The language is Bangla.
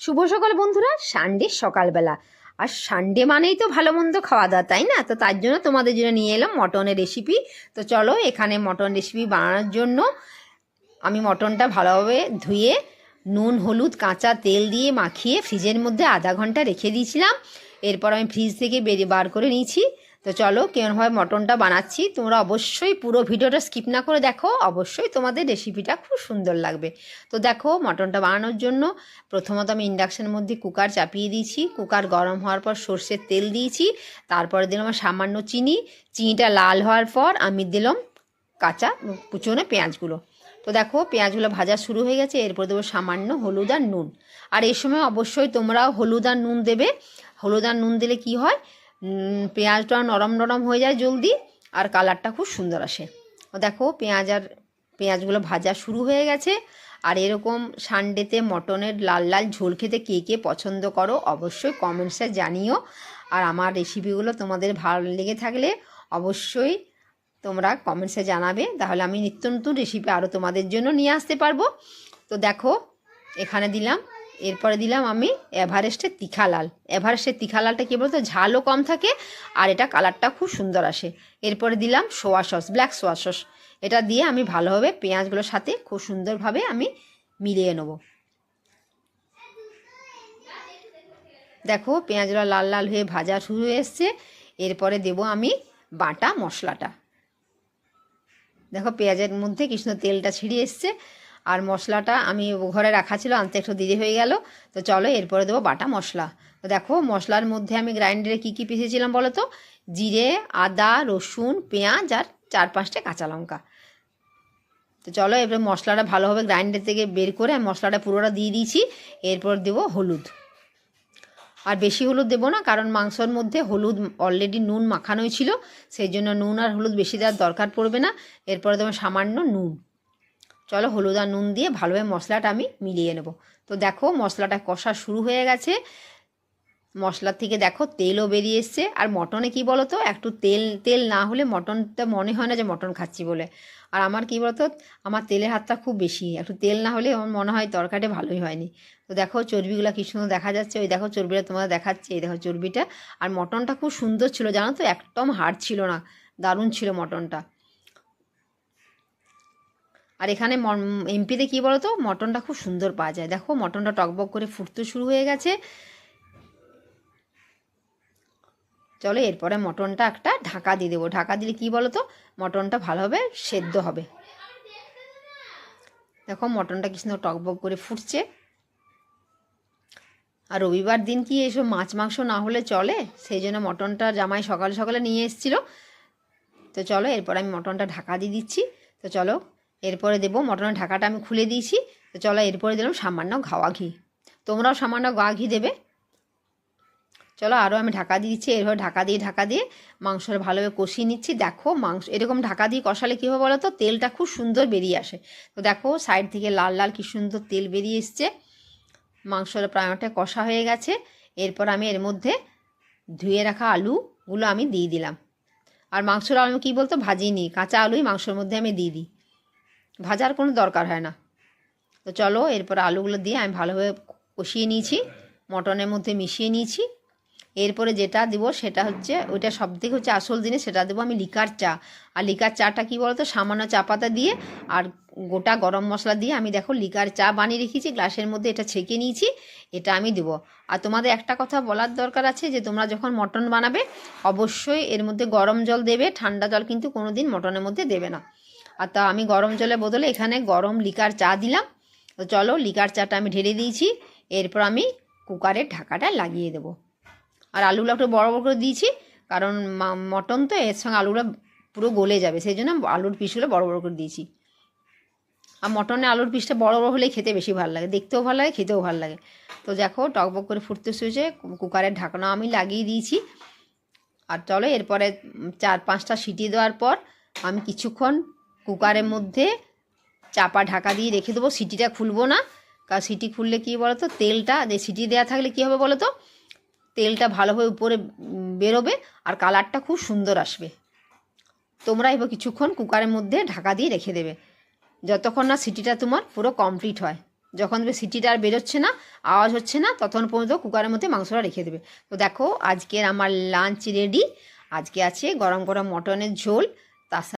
শুভ সকাল বন্ধুরা সানডে সকালবেলা। আর সানডে মানেই তো ভালো মন্দ খাওয়া দাওয়া তাই না? তো তার জন্য তোমাদের জন্য নিয়ে এলাম মটনের রেসিপি তো চলো, এখানে মটন রেসিপি বানানোর জন্য আমি মটনটা ভালোভাবে ধুয়ে, নুন, হলুদ, কাঁচা তেল দিয়ে মাখিয়ে ফ্রিজের মধ্যে আধা ঘণ্টা রেখে দিয়েছিলাম। এরপর আমি ফ্রিজ থেকে বেরিয়ে বার করে নিয়েছি। তো চলো কেমনভাবে মটনটা বানাচ্ছি, তোমরা অবশ্যই পুরো ভিডিওটা স্কিপ না করে দেখো, অবশ্যই তোমাদের রেসিপিটা খুব সুন্দর লাগবে। তো দেখো মটনটা বানানোর জন্য প্রথমত আমি ইন্ডাকশনের মধ্যে কুকার চাপিয়ে দিয়েছি কুকার গরম হওয়ার পর সর্ষের তেল দিয়েছি, তারপরে দিলাম সামান্য চিনি, চিনিটা লাল হওয়ার পর আমি দিলাম কাঁচা কুচনো পেঁয়াজগুলো। তো দেখো পেঁয়াজগুলো ভাজা শুরু হয়ে গেছে, এরপর দেবো সামান্য হলুদ আর নুন। আর এই সময় অবশ্যই তোমরাও হলুদ আর নুন দেবে। হলুদ আর নুন দিলে কি হয়? পেঁয়াজটা নরম নরম হয়ে যায় জলদি, আর কালারটা খুব সুন্দর আসে। দেখো, পেঁয়াজ আর পেঁয়াজগুলো ভাজা শুরু হয়ে গেছে। আর এরকম সানডেতে মটনের লাল লাল ঝোল খেতে কে কে পছন্দ করো, অবশ্যই কমেন্টসে জানিও। আর আমার রেসিপিগুলো তোমাদের ভালো লেগে থাকলে অবশ্যই তোমরা কমেন্টসে জানাবে। তাহলে আমি নিত্য নতুন রেসিপি আরও তোমাদের জন্য নিয়ে আসতে পারব। তো দেখো, এখানে দিলাম এরপরে দিলাম আমি এভারেস্টের তিখা লাল। এভারেস্টের তিখা লালটা কী বলতো? ঝালও কম থাকে আর এটা কালারটা খুব সুন্দর আসে। এরপরে দিলাম soya sauce, black soya sauce. এটা দিয়ে আমি ভালোভাবে পেঁয়াজগুলোর সাথে খুব সুন্দরভাবে আমি মিলিয়ে নেব। দেখো পেঁয়াজগুলো লাল লাল হয়ে ভাজা শুরু হয়ে এসছে। এরপরে দেব আমি বাটা মশলাটা। দেখো পেঁয়াজের মধ্যে কৃষ্ণ তেলটা ছিঁড়িয়ে এসছে। আর মশলাটা আমি ঘরে রাখা ছিল, আনতে একটু দেরি হয়ে গেল। তো চলো এরপরে দেবো বাটা মশলা। তো দেখো, মশলার মধ্যে আমি গ্রাইন্ডারে কী কী পিসেছিলাম বলো তো? জিরে, আদা, রসুন, পেঁয়াজ আর চার পাঁচটা কাঁচা লঙ্কা। তো চলো এবার মশলাটা ভালোভাবে গ্রাইন্ডার থেকে বের করে আমি মশলাটা পুরোটা দিয়ে দিয়েছি। এরপর দেবো হলুদ। আর বেশি হলুদ দেবো না, কারণ মাংসর মধ্যে হলুদ অলরেডি নুন মাখানোই ছিল, সেই জন্য নুন আর হলুদ বেশি দেওয়ার দরকার পড়বে না। এরপরে দেবো সামান্য নুন। চলো হলুদ আর নুন দিয়ে ভালোভাবে মশলাটা আমি মিলিয়ে নেব। তো দেখো মশলাটা কষা শুরু হয়ে গেছে। মশলার থেকে দেখো তেলও বেরিয়ে এসছে। আর মটনে কি বলো তো একটু তেল তেল না হলে মটনটা মনে হয় না যে মটন খাচ্ছি বলে। আর আমার কি বলতো? আমার তেলের হাতটা খুব বেশি। একটু তেল না হলে আমার মনে হয় তরকারিটা ভালোই হয়নি। তো দেখো চর্বিগুলো কি সুন্দর দেখা যাচ্ছে। ওই দেখো চর্বিটা তোমাদের দেখাচ্ছে। এই দেখো চর্বিটা। আর মটনটা খুব সুন্দর ছিল, জানো তো? একদম হার্ড ছিল না। দারুণ ছিল মটনটা। আর এখানে এমপিতে কী বলো তো মটনটা খুব সুন্দর পাওয়া যায়। দেখো, মটনটা টকবক করে ফুটতে শুরু হয়ে গেছে। চলো, এরপরে মটনটা একটা ঢাকা দিয়ে দেবো। ঢাকা দিলে কী বলো তো মটনটা ভালোভাবে সেদ্ধ হবে। দেখো, মটনটা কি সুন্দর টকবক করে ফুটছে। আর রবিবার দিন কি এসব মাছ মাংস না হলে চলে? সেই জন্য মটনটা জামাই সকাল সকালে নিয়ে এসেছিল। তো চলো, এরপর আমি মটনটা ঢাকা দিয়ে দিচ্ছি। তো চলো এরপরে দেবো মটনের ঢাকাটা আমি খুলে দিয়েছি। তো চলো এরপরে দিলাম সামান্য ঘাওয়া ঘি। তোমরাও সামান্য গা ঘি দেবে। চলো আরও আমি ঢাকা দিয়ে দিচ্ছি। এরপর ঢাকা দিয়ে ঢাকা দিয়ে মাংসটা ভালোভাবে কষিয়ে নিচ্ছি। দেখো মাংস, এরকম ঢাকা দিয়ে কষালে কী হবে বলো তো তেলটা খুব সুন্দর বেরিয়ে আসে। তো দেখো সাইড থেকে লাল লাল কি সুন্দর তেল বেরিয়ে এসছে। মাংসটা প্রায় অনেকটা কষা হয়ে গেছে। এরপর আমি এর মধ্যে ধুয়ে রাখা আলুগুলো আমি দিয়ে দিলাম। আর মাংসটা আমি কী বলতো? ভাজিনি কাঁচা আলুই মাংসের মধ্যে আমি দিয়ে দিই। ভাজার কোনো দরকার হয় না। তো চলো, এরপর আলুগুলো দিয়ে আমি ভালোভাবে কষিয়ে নিয়েছি, মটনের মধ্যে মিশিয়ে নিয়েছি। এরপরে যেটা দিব সেটা হচ্ছে, ওইটা সব থেকে হচ্ছে আসল জিনিস, সেটা দেবো আমি লিকার চা। আর লিকার চাটা কী বলতো, সামান্য চা পাতা দিয়ে আর গোটা গরম মশলা দিয়ে আমি দেখো লিকার চা বানিয়ে রেখেছি, গ্লাসের মধ্যে এটা ছেঁকে নিয়েছি, এটা আমি দেবো। আর তোমাদের একটা কথা বলার দরকার আছে যে, তোমরা যখন মটন বানাবে, অবশ্যই এর মধ্যে গরম জল দেবে, ঠান্ডা জল কিন্তু কোনো দিন মটনের মধ্যে দেবে না। আর তা আমি গরম জলের বদলে এখানে গরম লিকার চা দিলাম। তো চলো লিকার চাটা আমি ঢেলে দিয়েছি। এরপর আমি কুকারের ঢাকাটা লাগিয়ে দেবো। আর আলুগুলো একটু বড় বড় করে দিয়েছি, কারণ মটন তো এর সঙ্গে আলুগুলো পুরো গলে যাবে, সেই জন্য আলুর পিসগুলো বড় বড় করে দিয়েছি। আর মটনে আলুর পিসটা বড় বড় হলেই খেতে বেশি ভালো লাগে, দেখতেও ভালো লাগে, খেতেও ভালো লাগে। তো দেখো টকবক করে ফুটতে শুয়েছে কুকারের ঢাকনা আমি লাগিয়ে দিয়েছি। আর চলো এরপরে চার পাঁচটা সিটি দেওয়ার পর আমি কিছুক্ষণ কুকারের মধ্যে চাপা ঢাকা দিয়ে রেখে দেবো, সিটিটা খুলবো না। কারণ সিটি খুললে কী বলো তো তেলটা, যে সিটি দেওয়া থাকলে কী হবে বলো তো তেলটা ভালোভাবে উপরে বেরোবে আর কালারটা খুব সুন্দর আসবে। তোমরা এবার কিছুক্ষণ কুকারের মধ্যে ঢাকা দিয়ে রেখে দেবে। যতক্ষণ না সিটিটা তোমার পুরো কমপ্লিট হয়। যখন দেখবে সিটিটা আর বেরোচ্ছে না, আওয়াজ হচ্ছে না, ততক্ষণ পর্যন্ত কুকারের মধ্যে মাংসটা রেখে দেবে। তো দেখো, আজকের আমার লাঞ্চ রেডি আজকে আছে গরম গরম মটনের ঝোল, তার